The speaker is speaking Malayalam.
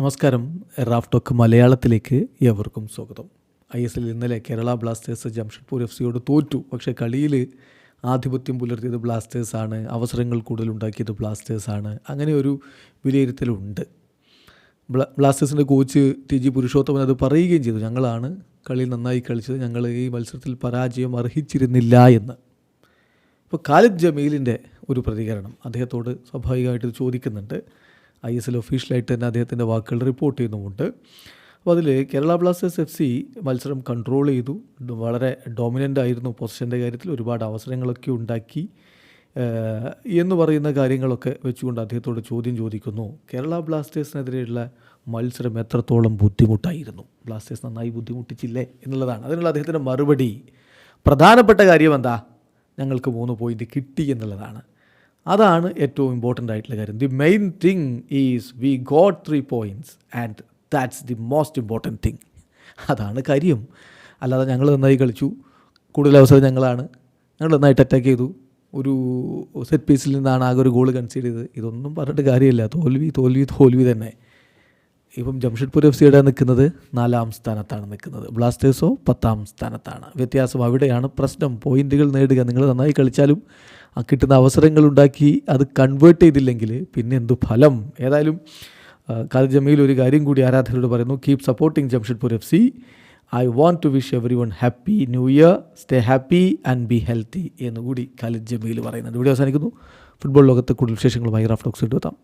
നമസ്കാരം. റാഫ് ടോക്ക് മലയാളത്തിലേക്ക് ഏവർക്കും സ്വാഗതം. ഐ എസ് എൽ ഇന്നലെ കേരള ബ്ലാസ്റ്റേഴ്സ് ജംഷഡ്പൂർ എഫ് സിയോട് തോറ്റു. പക്ഷേ കളിയിൽ ആധിപത്യം പുലർത്തിയത് ബ്ലാസ്റ്റേഴ്സാണ് അവസരങ്ങൾ കൂടുതൽ ഉണ്ടാക്കിയത് ബ്ലാസ്റ്റേഴ്സാണ് അങ്ങനെ ഒരു വിലയിരുത്തലുണ്ട്. ബ്ല ബ്ലാസ്റ്റേഴ്സിന്റെ കോച്ച് ടി ജി പുരുഷോത്തമൻ അത് പറയുകയും ചെയ്തു. ഞങ്ങളാണ് കളി നന്നായി കളിച്ചത്. ഞങ്ങൾ ഈ മത്സരത്തിൽ പരാജയം അർഹിച്ചിരുന്നില്ല എന്ന്. ഇപ്പോൾ ഖാലിദ് ജമീലിന്റെ ഒരു പ്രതികരണം അദ്ദേഹത്തോട് സ്വാഭാവികമായിട്ട് ചോദിക്കുന്നുണ്ട്. ഐ എസ് എൽ ഒഫീഷ്യലായിട്ട് തന്നെ അദ്ദേഹത്തിന്റെ വാക്കുകൾ റിപ്പോർട്ട് ചെയ്യുന്നുമുണ്ട്. അപ്പോൾ അതിൽ കേരള ബ്ലാസ്റ്റേഴ്സ് എഫ് സി മത്സരം കൺട്രോൾ ചെയ്തു. വളരെ ഡോമിനന്റ് ആയിരുന്നു പൊസിഷന്റെ കാര്യത്തിൽ. ഒരുപാട് അവസരങ്ങളൊക്കെ ഉണ്ടാക്കി. എന്ന് പറയുന്ന കാര്യങ്ങളൊക്കെ വെച്ചുകൊണ്ട് അദ്ദേഹത്തോട് ചോദ്യം ചോദിക്കുന്നു. കേരള ബ്ലാസ്റ്റേഴ്സിനെതിരെയുള്ള മത്സരം എത്രത്തോളം ബുദ്ധിമുട്ടായിരുന്നു? ബ്ലാസ്റ്റേഴ്സ് നന്നായി ബുദ്ധിമുട്ടിച്ചില്ലേ എന്നുള്ളതാണ്. അതിനുള്ള അദ്ദേഹത്തിന്റെ മറുപടി. പ്രധാനപ്പെട്ട കാര്യം എന്താ? ഞങ്ങൾക്ക് മൂന്ന് പോയിന്റ് കിട്ടി എന്നുള്ളതാണ്. അതാണ് ഏറ്റവും ഇമ്പോർട്ടന്റ് ആയിട്ടുള്ള കാര്യം. The main thing is we got three points and that's the most important thing അതാണ് കാര്യം. അല്ലാതെ ഞങ്ങൾ നന്നായി കളിച്ചു. കൂടുതൽ അവസരം ഞങ്ങളാണ്. ഞങ്ങൾ നന്നായിട്ട് അറ്റാക്ക് ചെയ്തു. ഒരു സെറ്റ് പീസിൽ നിന്നാണ് ആകെ ഒരു ഗോൾ കൺസീഡ് ചെയ്തത്. ഇതൊന്നും പറഞ്ഞിട്ട് കാര്യമില്ല. തോൽവി തോൽവി തോൽവി തന്നെ. ഇപ്പം ജംഷഡ്പൂർ എഫ് സിയുടെ നിൽക്കുന്നത്? നാലാം സ്ഥാനത്താണ് നിൽക്കുന്നത്. ബ്ലാസ്റ്റേഴ്സോ പത്താം സ്ഥാനത്താണ്. വ്യത്യാസം അവിടെയാണ് പ്രശ്നം. പോയിന്റുകൾ നേടുക. നിങ്ങൾ നന്നായി കളിച്ചാലും ആ കിട്ടുന്ന അവസരങ്ങൾ ഉണ്ടാക്കി അത് കൺവേർട്ട് ചെയ്തില്ലെങ്കിൽ പിന്നെ എന്തു ഫലം? ഏതായാലും ഖാലിദ് ജമീൽ ഒരു കാര്യം കൂടി ആരാധകരോട് പറയുന്നു. Keep supporting Jamshedpur F C I want to wish everyone happy new year stay happy and be healthy എന്നുകൂടി ഖാലിദ് ജമീൽ പറയുന്നുണ്ട്. ഇവിടെ അവസാനിക്കുന്നു. ഫുട്ബോൾ ലോകത്തെ കൂടുതൽ വിശേഷങ്ങളുമായി റാഫ്റ്റോക്സ് എത്താം.